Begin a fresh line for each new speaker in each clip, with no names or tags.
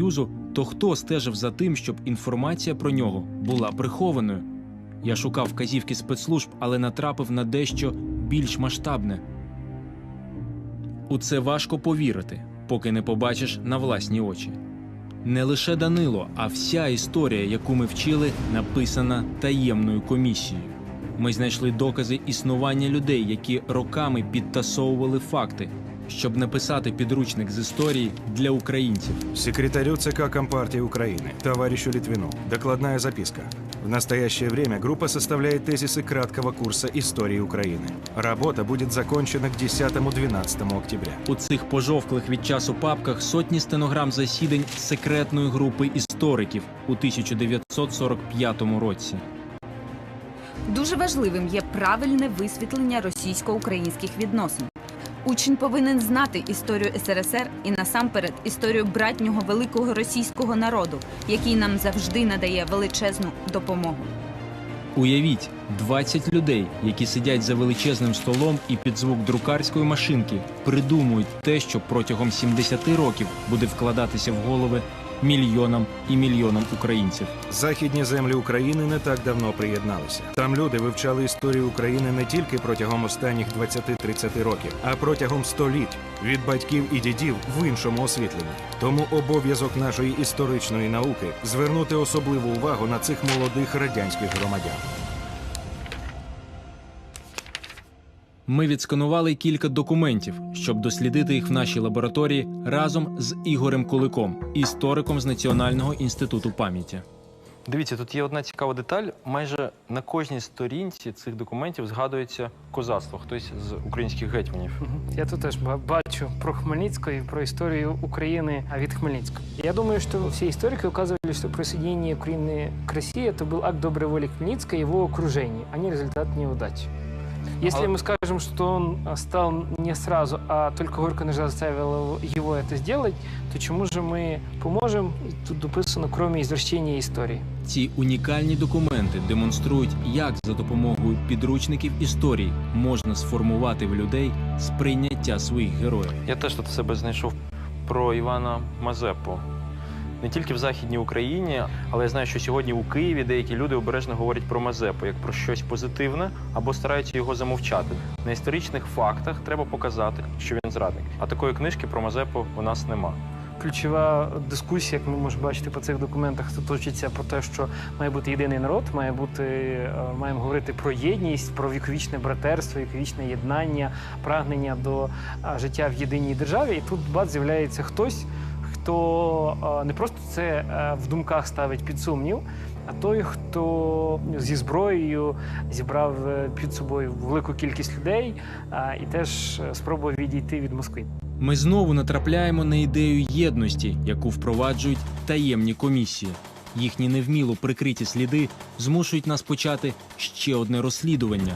Союзу, то хто стежив за тим, щоб інформація про нього була прихованою? Я шукав вказівки спецслужб, але натрапив на дещо більш масштабне. У це важко повірити, поки не побачиш на власні очі. Не лише Данило, а вся історія, яку ми вчили, написана таємною комісією. Ми знайшли докази існування людей, які роками підтасовували факти, щоб написати підручник з історії для українців.
Секретарю ЦК Компартии Украины, товарищу Литвину. Докладная записка. В настоящее время группа составляет тезисы краткого курса истории Украины. Работа будет закончена к 10-12 октября.
У цих пожовклих від часу папках сотні стенограм засідань секретної групи істориків у 1945 році.
Дуже важливим є правильне висвітлення російсько-українських відносин. Учень повинен знати історію СРСР і насамперед історію братнього великого російського народу, який нам завжди надає величезну допомогу.
Уявіть 20 людей, які сидять за величезним столом і під звук друкарської машинки придумують те, що протягом 70 років буде вкладатися в голови мільйонам і мільйонам українців.
Західні землі України не так давно приєдналися. Там люди вивчали історію України не тільки протягом останніх 20-30 років, а протягом століть від батьків і дідів в іншому освітленні. Тому обов'язок нашої історичної науки звернути особливу увагу на цих молодих радянських громадян.
Ми відсканували кілька документів, щоб дослідити їх в нашій лабораторії разом з Ігорем Куликом, істориком з Національного інституту пам'яті.
Дивіться, тут є одна цікава деталь. Майже на кожній сторінці цих документів згадується козацтво, хтось з українських гетьманів.
Мгм. Я тут теж ба- бачу про Хмельницкого и про историю Украины а, від Хмельницкого. Я думаю, что все историки указывали, что присоединение Украины к России это был акт доброй воли Хмельницкого и его окружения, а не результат неудачи. Если
А-
мы скажем, что он а, стал не сразу, а только горько нужда заставила его это сделать, то чему же мы поможем? И Тут дописано, кроме извращения истории.
Ці унікальні документи демонструють, як за допомогою підручників історії можна сформувати в людей сприйняття своїх героїв.
Я теж тут в себе знайшов про Івана Мазепу. Не тільки в Західній Україні, але я знаю, що сьогодні у Києві деякі люди обережно говорять про Мазепу як про щось позитивне або стараються його замовчати. На історичних фактах треба показати, що він зрадник. А такої книжки про Мазепу у нас нема.
Ключова дискусія, як ми можемо бачити по цих документах, точиться про те, що має бути єдиний народ, має бути, е, маємо говорити про єдність, про віковічне братерство, віковічне єднання, прагнення до е, життя в єдиній державі. І тут бац з'являється хтось, хто е, не просто це е, в думках ставить під сумнів. А той, хто зі зброєю зібрав е, під собою велику кількість людей і теж спробував відійти від Москви.
Ми знову натрапляємо на ідею єдності, яку впроваджують таємні комісії. Їхні невміло прикриті сліди змушують нас почати ще одне розслідування.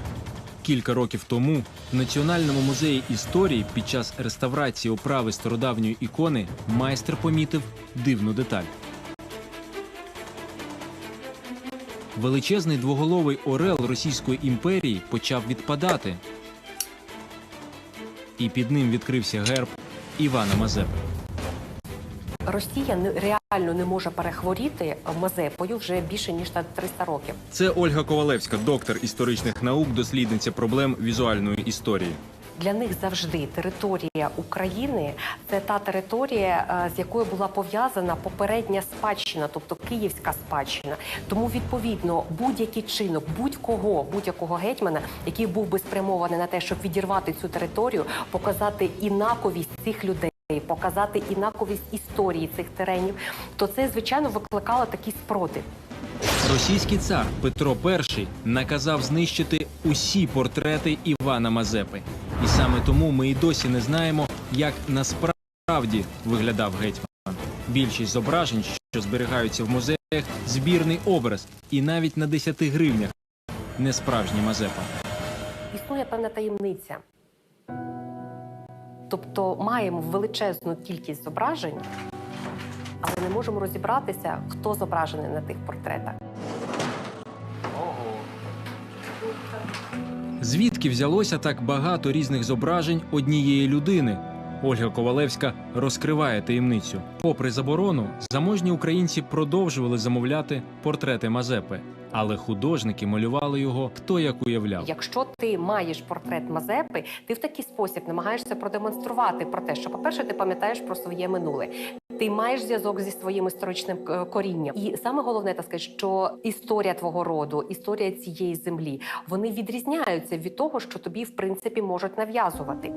Кілька років тому в Національному музеї історії під час реставрації оправи стародавньої ікони майстер помітив дивну деталь. Величезний двоголовий орел Російської імперії почав відпадати, і під ним відкрився герб Івана Мазепи.
Росія не- реально не може перехворіти Мазепою вже більше ніж на 300 років.
Це Ольга Ковалевська, доктор історичних наук, дослідниця проблем візуальної історії.
Для них завжди територія України це та територія, е, з якою була пов'язана попередня спадщина, тобто київська спадщина. Тому відповідно будь-який чинок, будь-кого, будь-якого гетьмана, який був би спрямований на те, щоб відірвати цю територію, показати інаковість цих людей. Показати інаковість історії цих теренів, то це звичайно викликало такий спротив.
Російський цар Петро І наказав знищити усі портрети Івана Мазепи. І саме тому ми і досі не знаємо, як насправді виглядав гетьман. Більшість зображень, що зберігаються в музеях, збірний образ, і навіть на 10 гривнях не справжній Мазепа.
Існує певна таємниця. Тобто маємо величезну кількість зображень, але не можемо розібратися, хто зображений на тих портретах.
Звідки взялося так багато різних зображень однієї людини? Ольга Ковалевська розкриває таємницю. Попри заборону, заможні українці продовжували замовляти портрети Мазепи, але художники малювали його хто як уявляв.
Якщо ти маєш портрет Мазепи, ти в такий спосіб намагаєшся продемонструвати про те, що, по-перше, ти пам'ятаєш про своє минуле. Ти маєш зв'язок зі своїм історичним е, корінням, і саме головне так сказати, що історія твого роду, історія цієї землі, вони відрізняються від того, що тобі в принципі можуть нав'язувати.